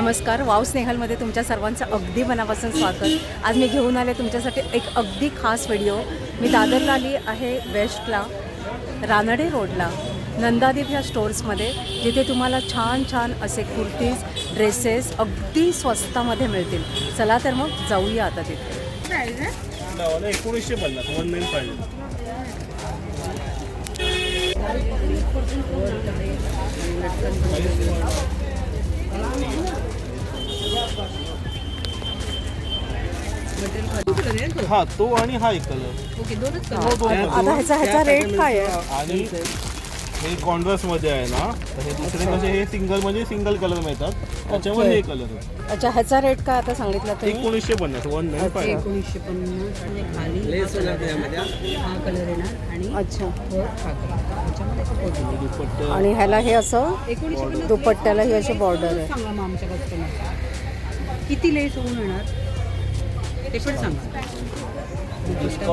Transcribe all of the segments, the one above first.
नमस्कार वाव स्नेहलमध्ये तुमच्या सर्वांचं अगदी मनापासून स्वागत. आज मी घेऊन आले तुमच्यासाठी एक अगदी खास व्हिडिओ. मी दादरला आली आहे वेस्टला रानडे रोडला नंदादीप ह्या स्टोर्समध्ये जिथे तुम्हाला छान छान असे कुर्तीज ड्रेसेस अगदी स्वस्तामध्ये मिळतील. चला तर मग जाऊया आता तिथे. एकोणीसशे पन्नास वन नाईन फायव्ह हा तो आणि हा एक कलर ओके दोनच हो आता ह्याचा ह्याचा रेट काय आहे? आणि हे कॉन्ट्रास्टमध्ये आहे ना तर हे दुसरे कसे हे सिंगल म्हणजे सिंगल कलर मिळतात. त्याच्यामध्ये हे कलर आहे. अच्छा ह्याचा रेट काय आता सांगितलं तुम्ही? एकोणीसशे पन्नास वन नाईन फाईव्ह एकोणीसशे पन्नास आणि खाली हा कलर येणार आणि अच्छा. वर हा कलर त्याच्यामध्ये कपोजी. दुपट्टा. आणि ह्याला हे असं एकोणीसशे पन्नास दुपट्ट्याला ही अशी बॉर्डर आहे. सांगा मग आमच्या कस्टमर किती लेस होऊन येणार? ते पण सांगा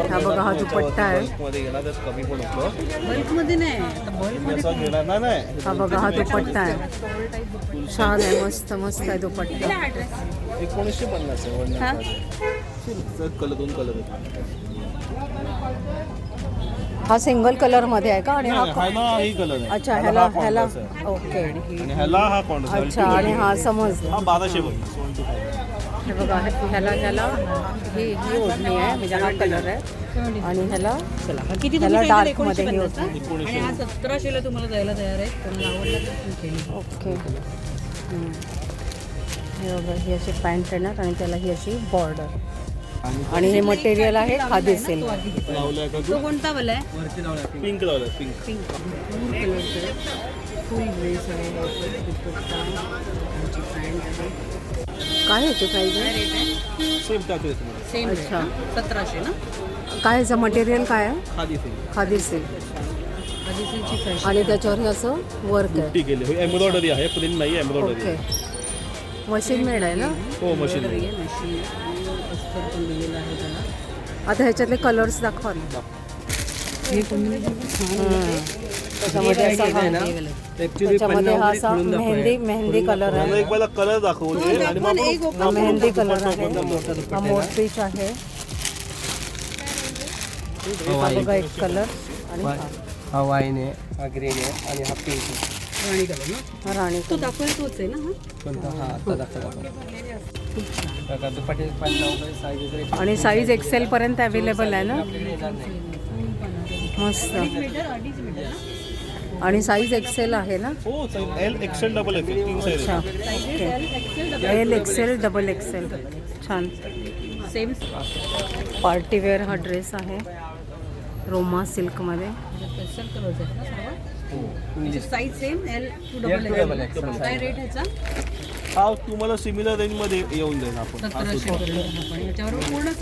हा बघा हा दुपट्टा आहे. मध्ये गेला तर कमी पण होतं. बल्कमध्ये नाही. आता मी बल्कमध्ये असं घेणार नाही नाही. हा बघा हा दुपट्टा आहे. छान आहे मस्त मस्त आहे दुपट्टा एकोणीसशे पन्नास आहे हा? कलर दोन कलर आहेत. हा सिंगल कलरमध्ये आहे का? आणि हा ह्याला ही कलर आहे. अच्छा ह्याला ह्याला आहे. ओके. आणि ह्याला हा कॉन्ट्रास्ट अच्छा आणि हा समजलं. हा बाराशे पन्नास. हे बघा हे- ह्याला ह्याला ही ही ओढणी आहे म्हणजे हा कलर आहे. आणि ह्याला चला. हा किती ह्याला सांगितलं? मध्ये हे. आणि हा सतराशेला तुम्हाला जायला तयार आहे आवडला तर ओके. हे बघा ही अशी पॅन्ट येणार आणि त्याला ही अशी बॉर्डर आणि हे मटेरियल आहे खादी सिल्क तो? कोणता वाला आहे? पिंक लावलाय पिंक पिंक ब्लू कलरचं फुल ड्रेस आहे. आहे काय ह्याची प्राईज काय आहे आहे सेम आहे तुम्हाला सेम अच्छा. सतराशे ना? काय ह्याचं मटेरियल काय आहे? Khadi silk khadi silk fashion आणि त्याच्यावर हे असं वर्क आहे टी केली एम्ब्रॉयडरी आहे प्रिंट नाही एम्ब्रॉयडरी ओके मशीन मेड आहे ना? हो मशीन मशीन अस्तर पण दिलेलं आहे त्याला. आता ह्याच्यातले कलर्स दाखवा ना. हे कॉम्बिनेशन छान. त्याच्यामध्ये असा हा त्याच्यामध्ये हा असा मेहंदी मेहंदी कलर आहे. कलर दाखवले आणि हा मेहंदी कलर आहे. हा मोरपीच आहे. हा बघा एक कलर आणि हा. हा वाईन आहे हा ग्रीन आहे आणि हा पिंक आहे. राणी कलर ना? हा राणी तो दाखवायला तोच आहे ना हा? कोणता? हा आता दाखवला आपण बघा दुपाटी पन्नास वगैरे साईज आणि साईज एक्सेल पर्यंत अवेलेबल आहे ना? मस्त. आणि साईज एक्सेल आहे ना? हो एल एक्सेल डबल एक्सेल अच्छा. एल एक्सेल डबल एक्सेल छान. सेम पार्टी वेअर हा ड्रेस आहे. रोमा सिल्कमध्ये size same L two double XL. काय रेट ह्याचा? हा तुम्हाला सिमिलर रेंजमध्ये येऊन जाईल आपण.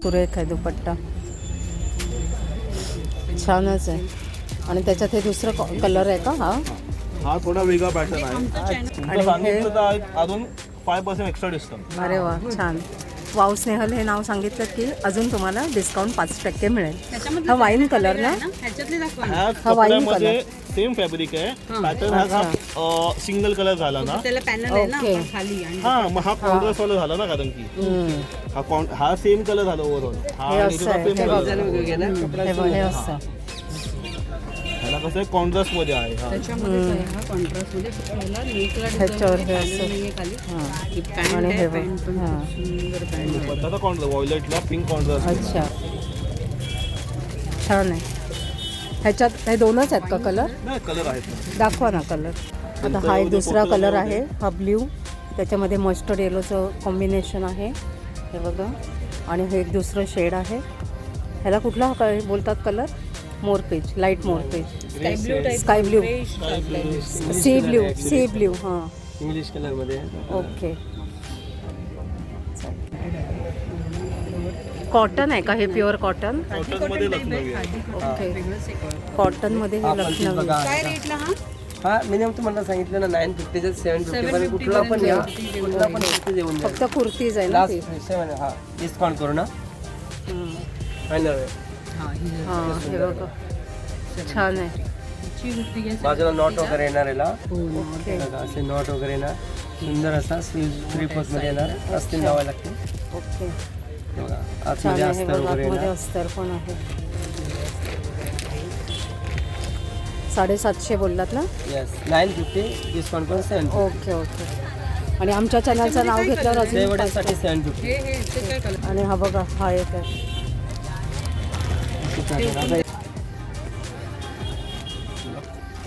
सुरेख आहे दुपट्टा. छानच आहे. आणि त्याच्यात हे दुसरं कलर आहे का? हा. हा थोडा वेगळा पॅटर्न आहे. तुमचं आणि हे- सांगितलं तर अजून फाय पर्सेंट एक्स्ट्रा डिस्काउंट अरे वा छान. वाव स्नेहल हे नाव सांगितलं की अजून तुम्हाला डिस्काउंट पाच टक्के मिळेल. त्याच्यामध्ये हा वाईन कलर ना? ह्याच्यातले दाखवा ना. ह्या हा वाईन कपड्यामध्ये सेम फॅब्रिक आहे. पॅटर्न हा सिंगल कलर झाला ना. त्याला पॅनल आहे ना ओके. आपण खाली आणि हा मग हा कॉन्ट्रास्ट वाला झाला ना कारण की. हम्म. हा कॉन हा सेम कलर झाला ओव्हरऑल हा हे असं आहे, हे बघ. हे बघ, हे कसं आहे कॉन्ट्रास्टमध्ये आहे हा. त्याच्यामध्ये हा कॉन्ट्रास्टमध्ये ह्याला नेकला ह्याच्यावर हे design असं. नाहीये खाली. हां. ही पॅन्ट आणि आहे हे बघ. पॅन्ट पण हां. खूप सुंदर पॅन्ट आहे. त्याचा कॉन्ट्रास्ट व्हायलेटला पिंक कॉन्ट्रास्ट अच्छा. छान आहे. ह्याच्यात हे दोनच आहेत का कलर नाही कलर आहेत. ना. दाखवा ना कलर आता हा एक दुसरा कलर आहे हा ब्ल्यू त्याच्यामध्ये मस्टर्ड येलोचं कॉम्बिनेशन आहे. हे बघा. आणि हे एक दुसरं शेड आहे. ह्याला कुठला हा क- बोलतात कलर मोरपीच light मोरपीच sky blue type sky blue fresh sea blue sea blue हां इंग्लिश कलरमध्ये ओके कॉटन आहे का? हे प्युअर कॉटन कॉटनमध्ये लखनवी आहे ओके कॉटनमध्ये हे हा लखनवी काय रेटला हा? हा मिनिमम तुम्हाला सांगितलं ना नाईन फिफ्टीचं सेवन फिफ्टी कुठला पण घ्या कुठला पण कुर्ती देऊन द्या फक्त कुर्तीज आहे ना लास्ट सेवन हा डिस्काउंट करू ना. फायनल हा ही हां हे। बघा छान आहे बाजूला नॉट वगैरे येणार याला असे नॉट वगैरे येणार. सुंदर असा थ्री फोर्थमध्ये येणार. असतील लावायला लागते ओके बघा आतमध्ये अस्तर वगैरे पण आहे. साडेसातशे बोललात ना? येस नाईन फिफ्टी डिस्काउंट पण सेवन ओके ओके आणि आमच्या चॅनलचं नाव घेतल्यावर अजून सेवन फिफ्टी हे हे आणि हा बघा हा एक आहे.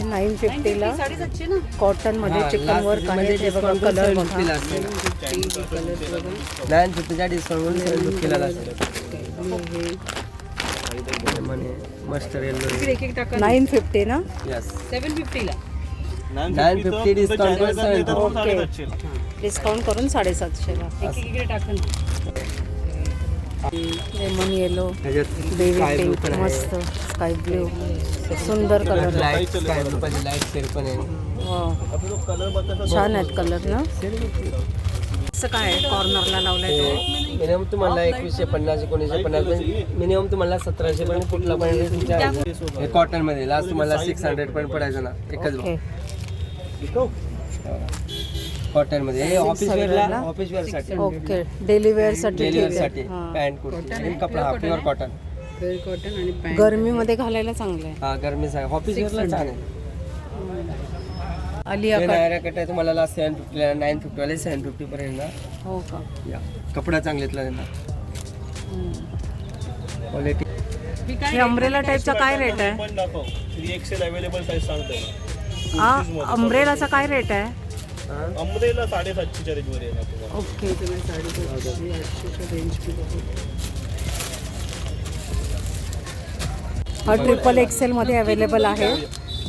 नाईन फिफ्टीला कॉटनमध्ये चिकन वर्क आहे. ते बघा कलर नाईन फिफ्टीच्या डिस्काउंट सेवन फिफ्टीला मस्टर टाका. नाईन फिफ्टी ना? येस सेवन फिफ्टीला. 950 discount वर seven. ओके. डिस्काउंट करून साडेसातशेला. एक एक इकडे टाका ना. लेमन येलो बेबी पिंक पण. मस्त स्काय ब्ल्यू सुंदर कलर पण छान आहेत कलर ना? असं काय कॉर्नरला लावलंय तो? मिनिमम तुम्हाला एकवीसशे पन्नास एकोणीसशे पन्नास मिनिमम तुम्हाला सतराशे पर्यंत कुठला पण कॉटनमध्ये. लास्ट तुम्हाला सिक्स हंड्रेड पर्यंत पडायचं ना एकच ओके कॉटनमध्ये हे ऑफिस वेअरला? ऑफिस वेअरसाठी. ओके डेली वेअरसाठी डेली वेअर ठीकसाठी. हा. पॅन्ट कुर्ती. आणि कपडा हा प्युअर कॉटन वेल कॉटन आणि पॅन्ट गरमीमध्ये घालायला चांगलं आहे. हा गरमी सांग ऑफिस वेअरला छान आहे. आलिया हे कट नायरा कट आहे तुम्हाला सेवन फिफ्टीला नाईन फिफ्टी वाले सेवन फिफ्टी पर्यंत ना. हो का? या. कपडा चांगल्यातला त्यांना. क्वालिटी हे अम्ब्रेला टाईपचा काय रेट आहे? पण दाखव थ्री एक्सेल अवेलेबल साईज हा अम्ब्रेलाचा काय रेट आहे? अमरेला साडेसातशेच्या रेंजमध्ये येणार तुम्हाला. ओके साडेसातशे आठशेच्या रेंज हा ट्रिपल एक्सेल मध्ये अवेलेबल आहे.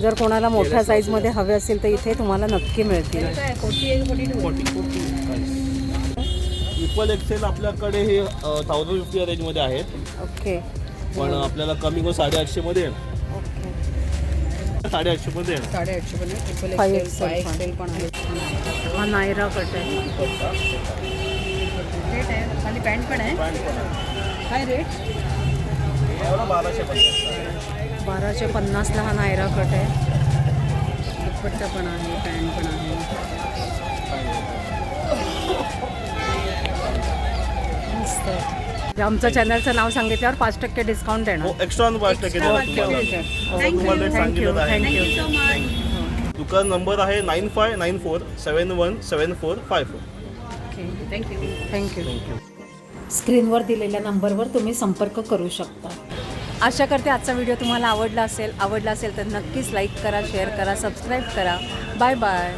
जर कोणाला मोठ्या साईजमध्ये हवे असेल तर इथे तुम्हाला नक्की मिळतील. ट्रिपल एक्सेल आपल्याकडे हे थाउजंड फिफ्टी रेंजमध्ये आहेत. ओके. पण आपल्याला कमी करून साडेआठशे मध्ये साडेआठशे मध्ये येणार साडेआठशे पण आहे. Triple Five XL five XL पण. एक्सेल पण आहे. हा नायरा कट आहे. रेट आहे. खाली पॅन्ट पण आहे. काय रेट बाराशे पन्नास. बाराशे पन्नासला हा नायरा कट आहे. दुपट्टा पण आहे पॅन्ट पण आहे. मस्त आहे. आमचं चॅनलचं नाव सांगितल्यावर पाच टक्के डिस्काउंट देणार. हो एक्स्ट्रा पाच टक्के देणार तुम्हाला. तुम्हाला rate थँक्यू सांगितलं आहे. थँक्यू दुकान नंबर आहे nine five nine four seven one seven four five four. Thank you thank you स्क्रीनवर दिलेल्या नंबरवर तुम्ही संपर्क करू शकता. आशा करते आजचा व्हिडिओ तुम्हाला आवडला असेल. आवडला असेल तर नक्कीच लाईक करा शेअर करा सबस्क्राईब करा. Bye bye